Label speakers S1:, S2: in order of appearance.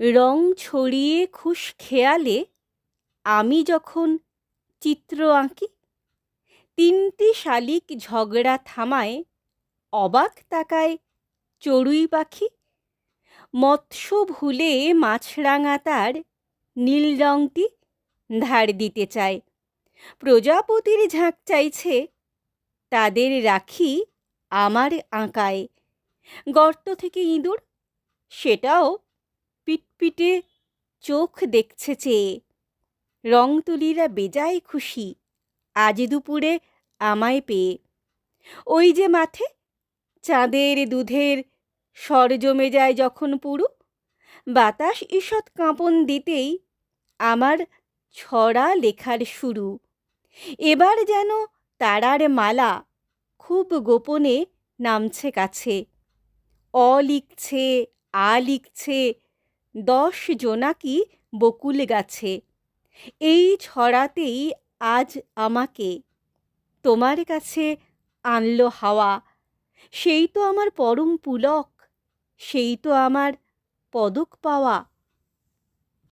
S1: রং ছড়িয়ে খুশ খেয়ালে আমি যখন চিত্র আঁকি, তিনটি শালিক ঝগড়া থামায়, অবাক তাকায় চড়ুই পাখি। মৎস্য ভুলে মাছরাঙা তার নীল রংটি ধার দিতে চায়। প্রজাপতির ঝাঁক চাইছে, তাদের রাখি আমার আঁকায়। গর্ত থেকে ইঁদুর, সেটাও পিটপিটে চোখ দেখছে চেয়ে। রং তুলিরা বেজায় খুশি আজ দুপুরে আমায় পেয়ে। ওই যে মাঠে চাঁদের দুধের স্বর জমে যায় যখন পুরু, বাতাস ঈষৎ কাঁপন দিতেই আমার ছড়া লেখার শুরু। এবার যেন তারার মালা খুব গোপনে নামছে কাছে। অ লিখছে, আ লিখছে দশ জোনাকি বকুল গাছে। এই ছড়াতেই আজ আমাকে। তোমার কাছে আনলো হাওয়া। সেই তো আমার পরম পুলক। সেই তো আমার পদক পাওয়া।